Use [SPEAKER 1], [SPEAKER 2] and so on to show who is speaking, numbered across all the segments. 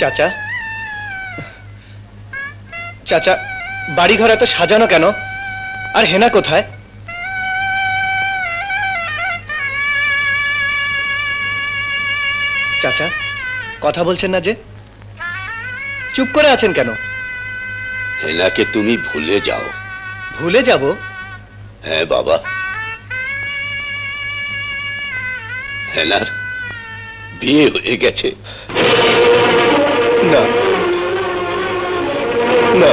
[SPEAKER 1] চাচা? চাচা বাড়িঘর এত সাজানো কেন? আর হেনা কোথায়? চাচা কথা বলছেন না যে? চুপ করে আছেন কেন?
[SPEAKER 2] হেনাকে তুমি ভুলে যাও।
[SPEAKER 1] ভুলে যাব?
[SPEAKER 2] হ্যাঁ বাবা। হেনার বিয়ে হয়ে গেছে।
[SPEAKER 1] না। না।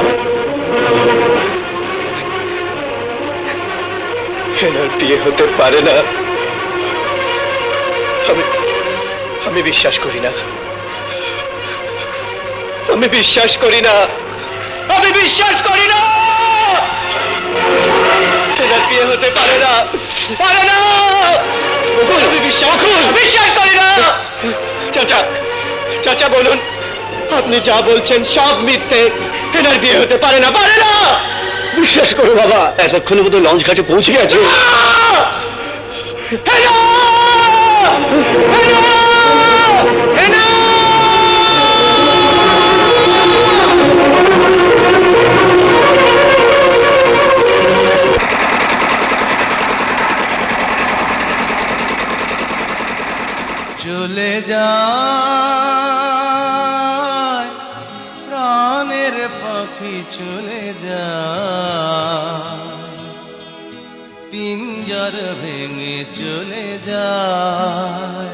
[SPEAKER 1] হেনার বিয়ে হতে পারে না। আমি আমি বিশ্বাস করি না। আমি বিশ্বাস করি না। আমি বিশ্বাস করি না। হেনার বিয়ে হতে পারে না। পারে না। চাচা বলুন আপনি যা বলছেন সব মিথ্যে। হেনার বিয়ে হতে পারে না পারে না। বিশ্বাস করো বাবা
[SPEAKER 2] এতক্ষণে বোধহয় লঞ্চ ঘাটে পৌঁছে গেছে!
[SPEAKER 3] চলে যায় চলে যা পিঞ্জর ভেঙে চলে যায়।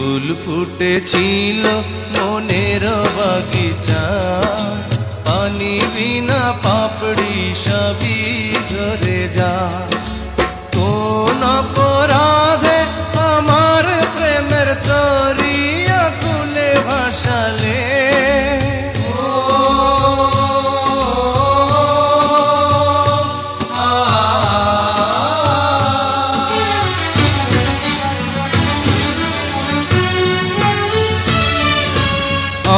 [SPEAKER 3] ফুল ফুটেছিল মনের বাগিচা। পানি বিনা পাপড়ি সবই ধরে যা কোন অপরাধে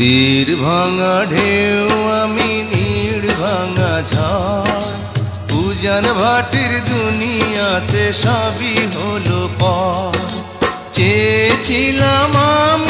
[SPEAKER 3] তীর ভাঙা ঢেউ, আমি নীড় ভাঙা ঝড়। পূজন ভাটির দুনিয়াতে সবই হলো পর। চেয়েছিলাম আমি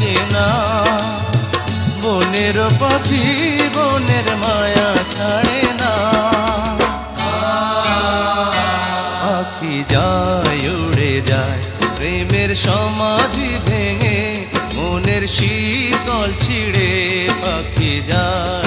[SPEAKER 3] চেনা বনের পাখি বনের মায়া ছাড়ে না। পাখি যায়, উড়ে যায়, প্রেমের সমাধি ভেঙে, মনের শীতল ছিড়ে। পাখি যায়